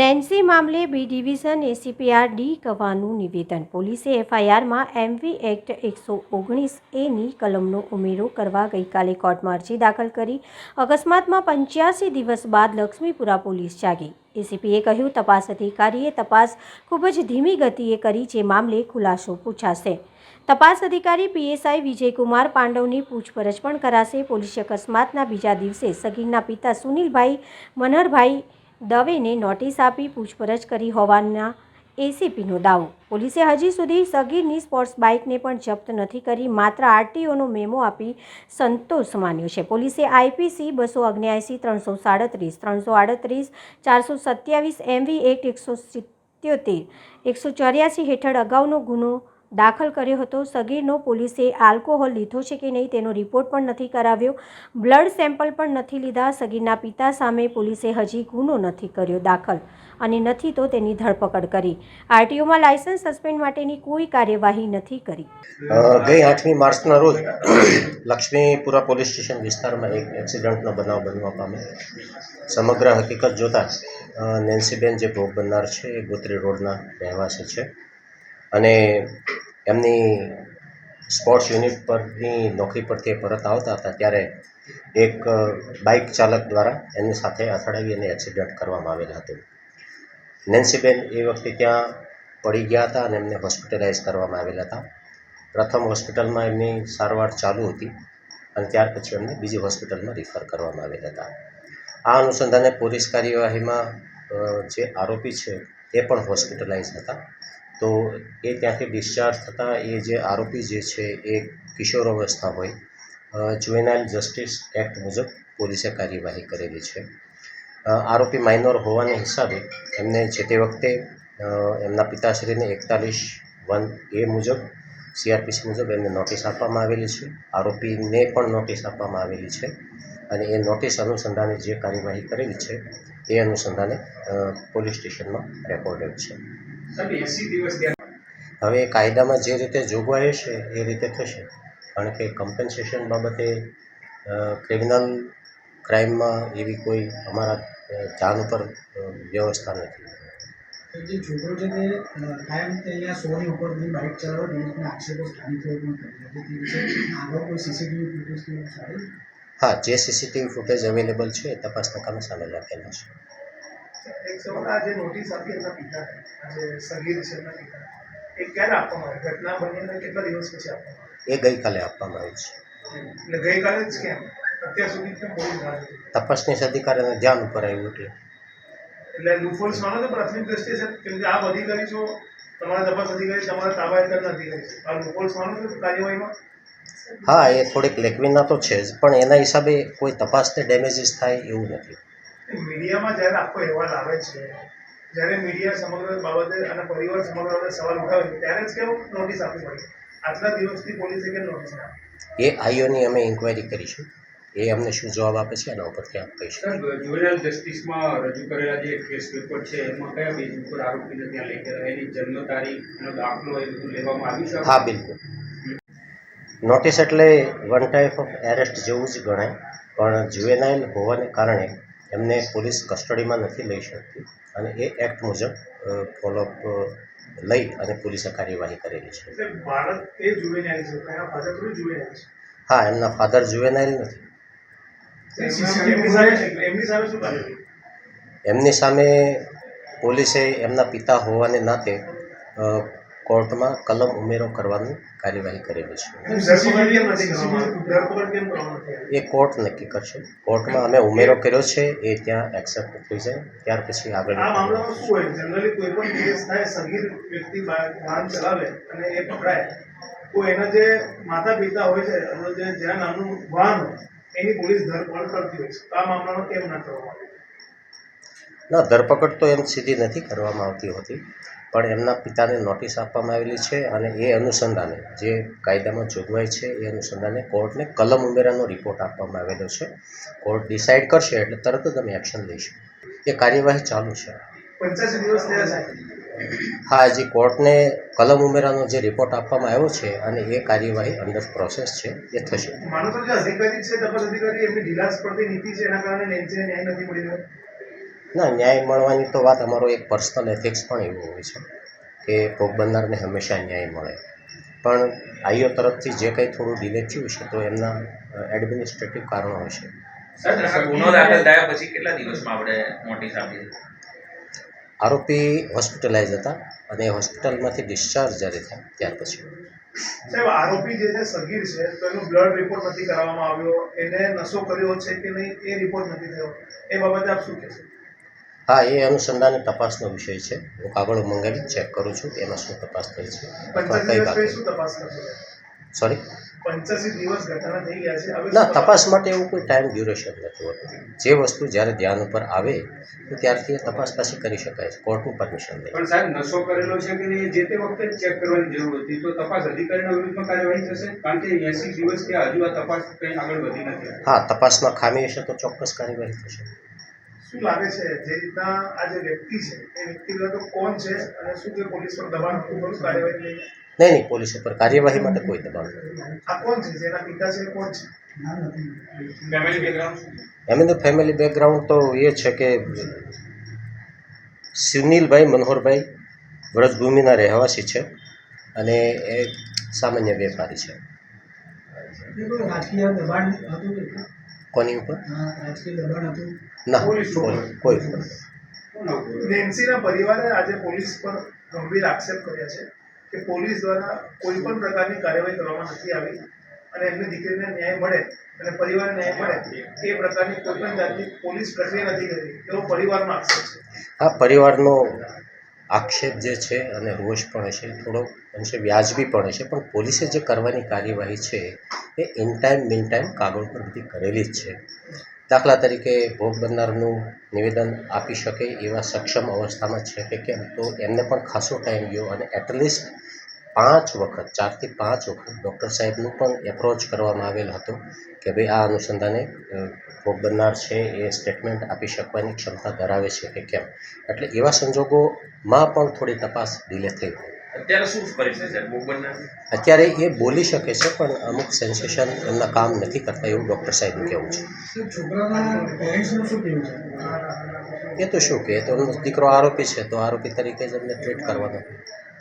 Nancy મામલે B division એસીપીઆર D કવાનું નિવેદન. પોલીસે એફઆઈઆરમાં એમવી એક્ટ એકસો ઓગણીસ એની કલમનો ઉમેરો કરવા ગઈકાલે કોર્ટમાં અરજી દાખલ કરી. અકસ્માતમાં પંચ્યાસી દિવસ બાદ લક્ષ્મીપુરા પોલીસ જાગી. એસીપીએ કહ્યું, તપાસ અધિકારીએ તપાસ ખૂબ જ ધીમી ગતિએ કરી જે મામલે ખુલાસો પૂછાશે. તપાસ અધિકારી પીએસઆઈ વિજયકુમાર પાંડવની પૂછપરછ પણ કરાશે. પોલીસે અકસ્માતના બીજા દિવસે સગીરના પિતા સુનિલભાઈ મનહરભાઈ દવેને નોટિસ આપી પૂછપરછ કરી હોવાના એસીપીનો દાવો. પોલીસે હજી સુધી સગીરની સ્પોર્ટ્સ બાઇકને પણ જપ્ત નથી કરી, માત્ર આરટીઓનો મેમો આપી સંતોષ માન્યો છે. પોલીસે આઈપીસી બસો અગ્યાએંસી ત્રણસો સાડત્રીસ, ત્રણસો આડત્રીસ, ચારસો સત્યાવીસ, એમવી એક્ટ એકસો સિત્યોતેર, એકસો ચોર્યાસી હેઠળ અગાઉનો ગુનો દાખલ કર્યો હતો. સગીરનો પોલીસે આલ્કોહોલ લીધો છે કે નહીં તેનો રિપોર્ટ પણ નથી કરાવ્યો. બ્લડ સેમ્પલ પણ નથી લીધા. સગીરના પિતા સામે પોલીસે હજી ગુનો નથી કર્યો દાખલ અને નથી તો તેની ધરપકડ કરી. આરટીઓમાં લાયસન્સ સસ્પેન્ડ માટેની કોઈ કાર્યવાહી નથી કરી. ગઈ આઠમી માર્ચના રોજ લક્ષ્મીપુરા પોલીસ સ્ટેશન વિસ્તારમાં એક એક્સિડન્ટનો બનાવ બનવા પામ્યો. સમગ્ર હકીકત જોતાં નેન્સીબેન જે ભોગ બનનાર છે એ ગોત્રી રોડના રહેવાસી છે. અને એમની સ્પોર્ટ્સ યુનિટ પરની નોકરી પરથી એ પરત આવતા હતા, ત્યારે એક બાઇક ચાલક દ્વારા એની સાથે અથડાવી અને એક્સિડન્ટ કરવામાં આવેલ હતું. નેન્સીબેન એ વખતે ત્યાં પડી ગયા હતા અને એમને હોસ્પિટલાઇઝ કરવામાં આવેલા હતા. પ્રથમ હોસ્પિટલમાં એમની સારવાર ચાલુ હતી અને ત્યાર પછી એમને બીજી હોસ્પિટલમાં રિફર કરવામાં આવેલા હતા. આ અનુસંધાને પોલીસ કાર્યવાહીમાં જે આરોપી છે, એ પણ હોસ્પિટલાઇઝ હતા. તો એ ત્યાંથી ડિસ્ચાર્જ થતાં એ જે આરોપી જે છે એ કિશોરાવસ્થા હોય. જુવેનાઇલ જસ્ટિસ એક્ટ મુજબ પોલીસે કાર્યવાહી કરેલી છે. આરોપી માઇનોર હોવાને હિસાબે એમને જે તે વખતે એમના પિતાશ્રીને એકતાલીસ વન એ મુજબ સીઆરપીસી મુજબ એમને નોટિસ આપવામાં આવેલી છે. આરોપીને પણ નોટિસ આપવામાં આવેલી છે. અને એ નોટિસ અનુસંધાને જે કાર્યવાહી કરેલી છે એ અનુસંધાને પોલીસ સ્ટેશનમાં રેકોર્ડેડ છે. હવે કાયદામાં જે રીતે જોગવાઈ છે એ રીતે થશે. કારણ કે કમ્પન્સેશન બાબતે ક્રિમિનલ ક્રાઇમમાં એવી કોઈ અમારા ધ્યાન ઉપર વ્યવસ્થા નથી. જે છોકરો છે તે કાયમ અહીંયા સોની ઉપરથી બાઇક ચલાવો તેને આક્ષેપો સ્થાનિકોએ પણ કર્યા છે. તે વિશે આગળ કોઈ સીસીટીવી ફૂટેજ કે એવું સારું? હા જે સીસીટીવી ફૂટેજ અવેલેબલ છે એ તપાસના કામે સામે રાખેલા છે. એક સવાલ આ જે નોટિસ આપી પિતા આજે સગીર છે પિતા એ ક્યારે આપવામાં આવી? ઘટના બની કેટલા દિવસ પછી આપવામાં એ ગઈકાલે આપવામાં આવી છે. એટલે ગઈકાલે જ કેમ? અત્યાર સુધી કેમ તપાસનીશ અધિકારીને ધ્યાન ઉપર આવ્યું એટલે. એટલે લૂફોલ્સ માનો પ્રાથમિક દ્રષ્ટિએ છે કેમ કે આપ અધિકારી છો તમારા તપાસ અધિકારી તમારા તાબા હેઠળના અધિકારી છે. આ લૂફોલ્સ માનો કાર્યવાહીમાં? હા એ થોડીક લેખવીના તો છે જ પણ એના હિસાબે કોઈ તપાસને ડેમેજીસ થાય એવું નથી. મીડિયામાં જ્યારે આખો અહેવાલ આવે છે જ્યારે મીડિયા સમગ્ર બાબતે અને પરિવાર સમગ્ર બાબતે સવાલ ઉઠાવે છે ત્યારે જ કેમ નોટિસ આપવી પડે? આટલા દિવસથી પોલીસે કેમ નોટિસ ના એ આઈઓની અમે ઇન્ક્વાયરી કરીશું. એ અમને શું જવાબ આપે છે એના ઉપરથી આપ કહીશું સાહેબ જુવેનાઇલ જસ્ટિસમાં રજૂ કરેલા જે કેસ પેપર છે એમાં કયા બેઝ ઉપર આરોપીને ત્યાં લઈ ગયા એની જન્મ તારીખ એનો દાખલો એ બધું લેવામાં આવ્યું છે? હા બિલકુલ. નોટિસ એટલે વન ટાઈપ ઓફ એરેસ્ટ જેવું જ ગણાય પણ જુવેનાઇલ હોવાને કારણે એમને પોલીસ કસ્ટડીમાં નથી લઈ શકતી અને એ એક્ટ મુજબ ફોલોઅપ લઈ અને પોલીસે કાર્યવાહી કરેલી છે. હા એમના ફાધર જુવેનાઇલ નથી. એમની સામે પોલીસે એમના પિતા હોવાને નાતે કોર્ટમાં કલમ ઉમેરો કરવાની કાર્યવાહી કરેલી છે? એ કોર્ટ નક્કી કરશે. કોર્ટમાં અમે ઉમેરો કર્યો છે એ ત્યાં એક્સેપ્ટ થઈ જાય ત્યાર પછી આગળ તો એના જે માતા પિતા હોય છે જે જ્યાં નાનું વાહન એની પોલીસ ધરપકડ કરતી હોય છે. આ મામલામાં કેમ ના કરવામાં આવે? ના ધરપકડ તો એમ સીધી નથી કરવામાં આવતી હોતી. પણ એમના પિતાને નોટિસ આપવામાં આવેલી છે અને એ અનુસંધાને જે કાયદામાં જોગવાઈ છે એ અનુસંધાને કોર્ટને કલમ ઉમેરાનો રિપોર્ટ આપવામાં આવેલો છે. કોર્ટ ડિસાઇડ કરશે એટલે તરત જ અમે એક્શન લઈશું. એ કાર્યવાહી ચાલુ છે. હા હજી કોર્ટને કલમ ઉમેરાનો જે રિપોર્ટ આપવામાં આવ્યો છે અને એ કાર્યવાહી અંડર પ્રોસેસ છે એ થશે. માનો તો જે અધિકારી છે તપાસ અધિકારી એમની ઢીલાસ પડતી નીતિ છે એના કારણે ન્યાય નથી મળી રહ્યો. ના ન્યાય મળવાની તો વાત અમારો એક પર્સનલ એથિક્સ પણ એવો હોય છે કે ભોગ બનનારને હંમેશા ન્યાય મળે. પણ આઈઓ તરફથી જે કંઈ થોડું ડિલે થયું છે તો એમના એડમિનિસ્ટ્રેટિવ કારણો હશે. આરોપી હોસ્પિટલાઇઝ હતા અને હોસ્પિટલમાંથી ડિસ્ચાર્જ જ્યારે થયા ત્યાર પછી. સાહેબ આરોપી જે છે સગીર છે તો એનો બ્લડ રિપોર્ટ નથી કરાવવામાં આવ્યો. એને નશો કર્યો છે કે નહીં એ રિપોર્ટ નથી થયો. એ બાબતે આપ શું કહેશો? હા એ અનુસંધાને તપાસનો વિષય છે. હું કાગળો મંગાવી ચેક કરું છું એમાં શું તપાસ થઈ છે. અથવા કઈ કરશો સોરી દિવસ થઈ ગયા ના તપાસ માટે એવું કોઈ ટાઈમ ડ્યુરેશન નથી હોતું. જે વસ્તુ જ્યારે ધ્યાન ઉપર આવે તો ત્યારથી એ તપાસ પાછી કરી શકાય છે. કોર્ટનું પરમિશન લઈ. પણ સાહેબ નશો કરેલો છે કે નહીં જે તે વખતે ચેક કરવાની જરૂર હતી. તો તપાસ અધિકારીના વિરુદ્ધમાં કાર્યવાહી થશે? કારણ કે એસી દિવસ કે હજુ આ તપાસ કંઈ આગળ વધી નથી. હા તપાસમાં ખામી હશે તો ચોક્કસ કાર્યવાહી થશે. શું લાગે છે જે રીતના આ જે વ્યક્તિ છે એ વ્યક્તિ તો કોણ છે અને શું તે પોલીસ પર દબાણ ખરું કાર્યવાહી નહીં નહીં નહીં પોલીસ ઉપર કાર્યવાહી માટે કોઈ દબાણ નથી. આ કોણ છે? જેના પિતા છે કોણ છે? ફેમિલી બેકગ્રાઉન્ડ એમનું ફેમિલી બેકગ્રાઉન્ડ તો એ છે કે સુનિલભાઈ મનોહરભાઈ વ્રજભૂમિના રહેવાસી છે અને એ સામાન્ય વેપારી છે. કોઈ રાજકીય દબાણ હતું કે કોની ઉપર? ના કોઈ. નેન્સીના પરિવારે આજે પોલીસ પર ગંભીર આક્ષેપ કર્યા છે કે પોલીસ દ્વારા કોઈ પણ પ્રકારની કાર્યવાહી કરવામાં નથી આવી અને એમની દીકરીને ન્યાય મળે અને પરિવારને ન્યાય મળે એ પ્રકારની કોઈ પણ જાતની પોલીસ પ્રક્રિયા નથી કરી એવો પરિવારનો આક્ષેપ છે. આ પરિવારનો આક્ષેપ જે છે અને રોષ પણ છે થોડો અંશે વ્યાજબી પણ હશે પણ પોલીસે જે કરવાની કાર્યવાહી છે એ ઇન ટાઈમ મિન ટાઈમ કાગળ પર બધી કરેલી જ છે. દાખલા તરીકે ભોગ બનનારનું નિવેદન આપી શકે એવા સક્ષમ અવસ્થામાં છે કે કેમ? તો એમને પણ ખાસો ટાઈમ ગયો અને એટલીસ્ટ પાંચ વખત ચારથી પાંચ વખત ડૉક્ટર સાહેબનું પણ એપ્રોચ કરવામાં આવેલ હતો કે ભાઈ આ અનુસંધાને ભોગ બનનાર છે એ સ્ટેટમેન્ટ આપી શકવાની ક્ષમતા ધરાવે છે કે કેમ? એટલે એવા સંજોગોમાં પણ થોડી તપાસ ડીલે થઈ અત્યારે શું પરિસ્થિતિ છે? ભોગ અત્યારે એ બોલી શકે છે પણ અમુક સેન્સેશન એમના કામ નથી કરતા એવું ડૉક્ટર સાહેબનું કહેવું છે. તો છોકરાના પેરેન્ટ્સનું શું કહેવું છે? એ તો શું કે એ તો એમનો દીકરો આરોપી છે તો આરોપી તરીકે જ એમને ટ્રીટ કરવાનો.